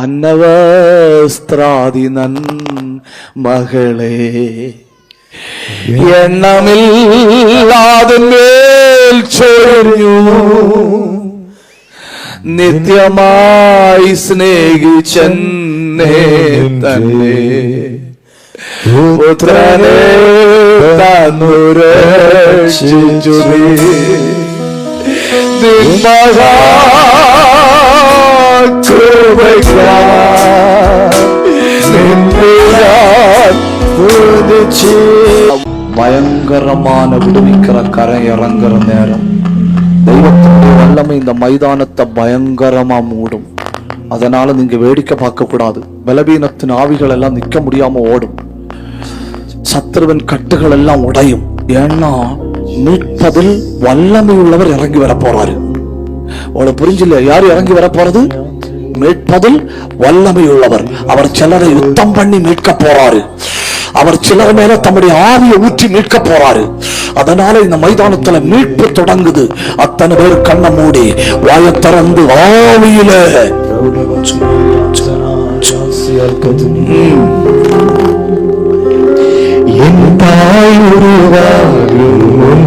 അന്നവസ്ത്രാതി നൻ മകളെ എണ്ണമില്ലാതെ മേൽ നിത്യമായി സ്നേഹിച്ചെന്നെ തന്നെ. പുത്രനെ തന്നുരക്ഷിച്ചു മഹാ பயங்கரமான விடுவிக்கிற கரை இறங்குற நேரம். தெய்வத்தினுடைய வல்லமை இந்த மைதானத்தை பயங்கரமா மூடும். அதனால நீங்க வேடிக்கை பார்க்க கூடாது பலவீனத்தின் ஆவிகள் எல்லாம் நிக்க முடியாம ஓடும். சத்ருவின் கட்டுகள் எல்லாம் உடையும். ஏன்னா மீட்பதில் வல்லமை உள்ளவர் இறங்கி வர போறாரு. உனக்கு புரிஞ்சில்ல யார் இறங்கி வர போறது? மீட்பதில் வல்லமை உள்ளவர் அவர் சிலரை யுத்தம் பண்ணி மீட்க போறாரு. அவர் சிலர் மேல தம்முடைய ஆவியை ஊற்றி மீட்க போறாரு. அதனால இந்த மைதானத்துல மீட்பு தொடங்குது. அத்தனை பேர் கண்ணை மூடி வாய திறந்து ஆவியில. என் தாய் உருவாகும்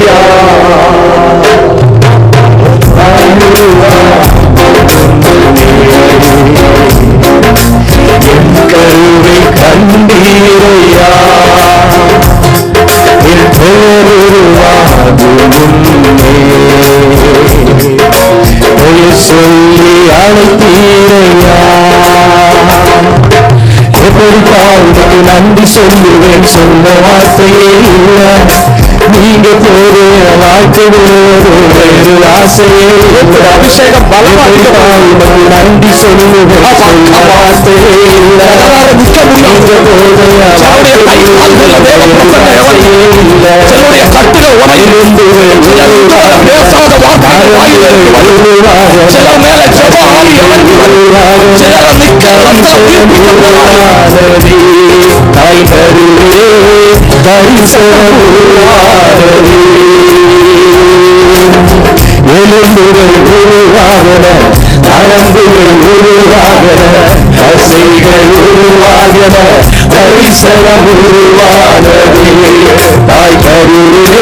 அழைத்தீரையா எப்படி பாவுக்கு நன்றி சொல்லுவேன் சொல்ல வார்த்தையே இல்லை. நீங்க போது வாழ்க்கை வேறு ஆசையே. அபிஷேகம் பலமா எப்படி பாவுக்கு நன்றி சொல்லுவேன் சொல்ல வார்த்தையே இல்லை. நீங்க போது வாழ்க்கை வேறு வேறு ஆசையே இல்லை. சிலர் மேல ஜெப சிலர் நிக்க எலும்புகள் உருவாகன நரம்புகள் உருவாகன தாய் கருவிலே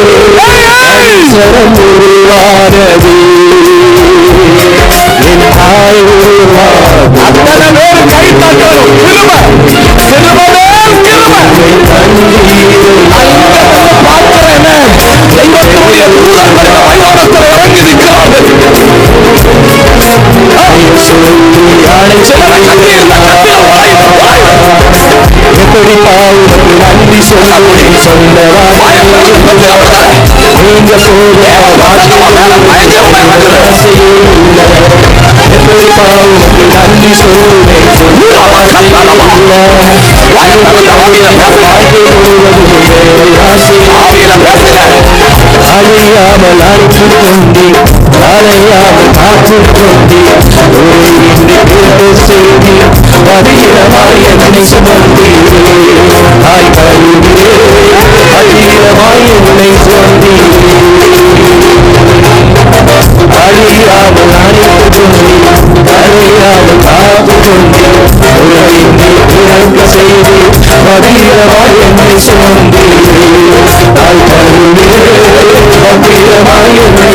தேவனுடைய தூதர்கள் இந்த மைதானத்தில் இறங்கி நிற்கிறார்கள் எப்படி நன்றி சொல்லி சொல்லவா அலையாமல் காத்து கேட்டு செய்தி அதிகமாய் என்னை சுமந்தீரே தாய் கருவிலே அதிகமாய் என்னை சுமந்தீரே அழியாமல் பிறக்க செய்தி அதிகமாய் என்னை தாய் கருவிலே அதிகமாய் என்னை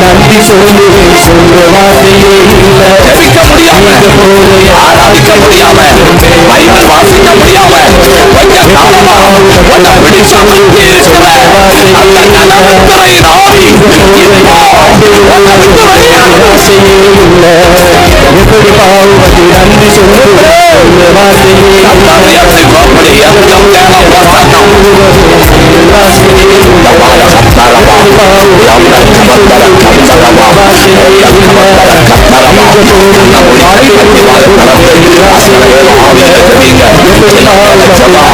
நன்றி சொல்லுவேன் சொல்ல வார்த்தையே இல்லை ஜெபிக்க முடியாம ஆராதிக்க முடியாம பைபிள் வாசிக்க முடியாம What the pretty fucking kids come at? I'm the kind of a dying army. You know, what the pretty எப்படி பாவத்தை நன்றி சொல்லுவது வாசியே அப்படி அங்கம் தேவை வசனம் வாசியே பாவம்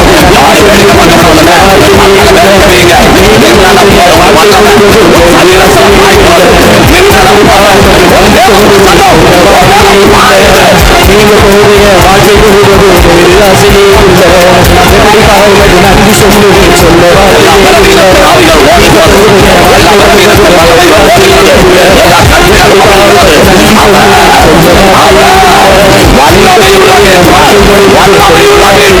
இல்லை கர்த்தருடைய சிவப்படி எங்கும் தேவ சொல்லி அழைத்தீரையா என் பேருவா சொல்லி அழைத்தீரையா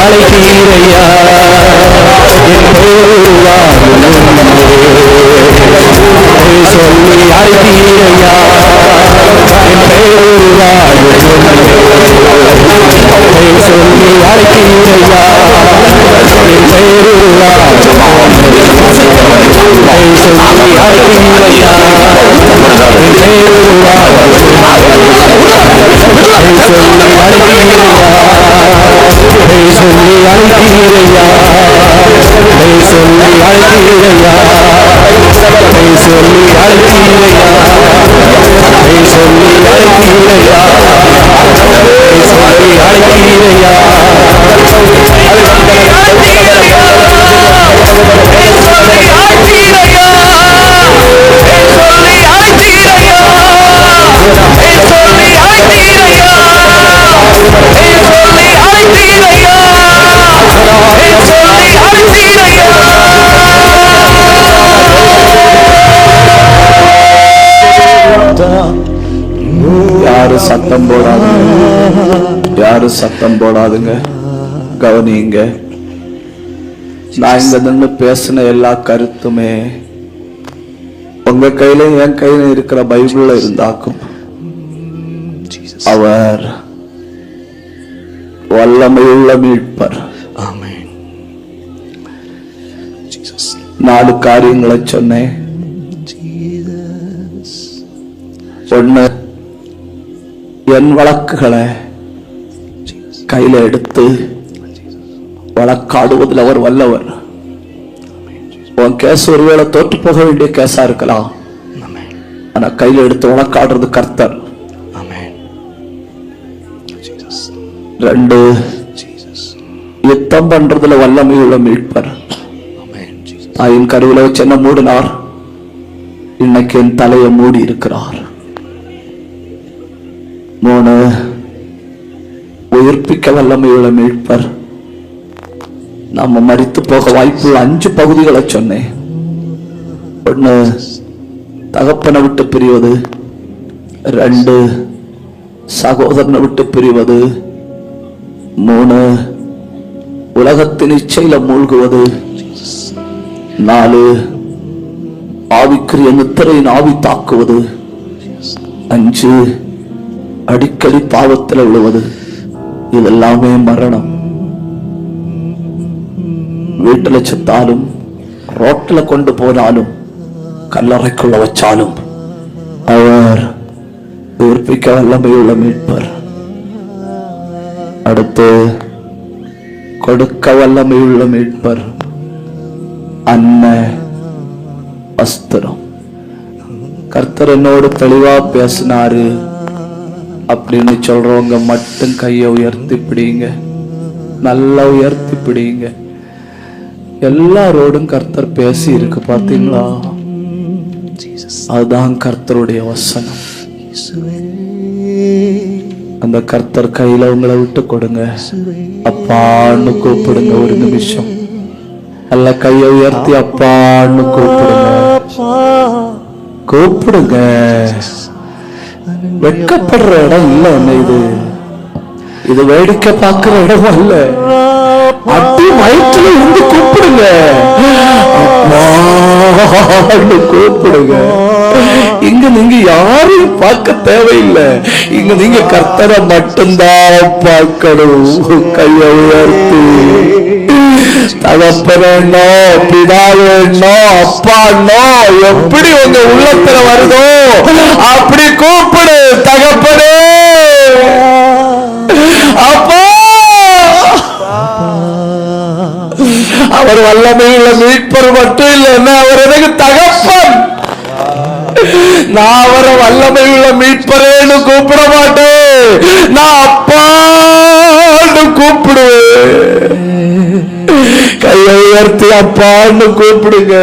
அழைத்தீரையா சொல்லி அழைத்தீரையா? என் பேருவா சொல்லி அழைத்தீரையா? சொல்லி அழைத்தீரையா சொல்லி அழைத்தீரையா சொல்லி அழைத்தீரையா சொல்லி அழைத்தீரையா யாரு சத்தம் போடாதுங்க. யாரு சத்தம் போடாதுங்க. கவனிங்க. நான் இங்க நின்று பேசின எல்லா கருத்துமே உங்க கையில என் கையில இருக்கிற பைபிள்ல இருந்தாக்கும் அவர் வல்லமையுள்ள மீட்பர். நாலு காரியங்களை சொன்னேன். Jesus. என் வழக்குகளை கையில எடுத்து வழக்காடுவதில் அவர் வல்லவர். உன் கேஸ் ஒருவேளை தோற்று போக வேண்டிய கேஸா இருக்கலாம். ஆனா கையில எடுத்து வழக்காடுறது கர்த்தர். ரெண்டு யுத்தம் பண்றதுல வல்லமை உள்ள மீட்பர். தாயின் கருவில வச்சு என்ன மூடினார்? இன்னைக்கு என் தலையை மூடி இருக்கிறார் மூணு உயிர்ப்பிக்க வல்லமையுள்ள மீட்பர். நம்ம மறித்து போக வாய்ப்புள்ள அஞ்சு பகுதிகளை சொன்னேன். ஒன்று தகப்பனை விட்டு பிரிவது. ரெண்டு சகோதரனை விட்டு பிரிவது. மூணு உலகத்தின் இச்சையில மூழ்குவது. நாலு ஆவிக்குரிய நித்திரையின் ஆவி தாக்குவது. அஞ்சு அடிக்கடி பாவத்தில் விழுவது. இதெல்லாமே மரணம். வீட்டில் செத்தாலும் ரோட்டில் கொண்டு போனாலும் கல்லறைக்குள்ள வச்சாலும் அவர் உயிர்ப்பிக்க வல்லமையுள்ள மீட்பர். அடுத்து கொடுக்க வல்லமையுள்ள மீட்பர். அன்ன அஸ்திரம். கர்த்தர் என்னோடு தெளிவா பேசினாரு. அப்படின்னு சொல்றவங்க மட்டும் கையை உயர்த்தி பிடிங்க. நல்லா உயர்த்தி பிடிங்க. எல்லாரோடும் கர்த்தர் பேசி இருக்கு பாத்தீங்களா அதுதான் கர்த்தருடைய வசனம். அந்த கர்த்தர் கையில உங்களை விட்டு கொடுங்க. அப்பான்னு கூப்பிடுங்க ஒரு நிமிஷம். நல்ல கையை உயர்த்தி அப்பான்னு கூப்பிடுங்க. கூப்பிடுங்க. வெட்கப்படுற இடம் இல்ல என்ன இது. இது வேடிக்கை பார்க்கிற இடம் அல்ல. அடி வயிற்றுல இருந்து கூப்பிடுங்க. கூப்பிடுங்க. இங்க நீங்க யாரையும் பார்க்க தேவையில்லை. இங்க நீங்க கர்த்தரை மட்டும்தான் பார்க்கணும். கையை உயர்த்தி. தகப்பனோ பிதாவேனோ அப்பானோ எப்படி உங்க உள்ளத்துல வருதோ அப்படி கூப்பிடு தகப்பனே. அப்பா. அவர் வல்லமையுள்ள மீட்பர் மட்டும் இல்லைன்னா அவர் எனக்கு தகப்பன்? நான் அவரை வல்லமையுள்ள மீட்பரேன்னு கூப்பிட மாட்டேன். நான் அப்பான்னு கூப்பிடுவேன். உயர்த்தி அப்பான்னு கூப்பிடுங்க.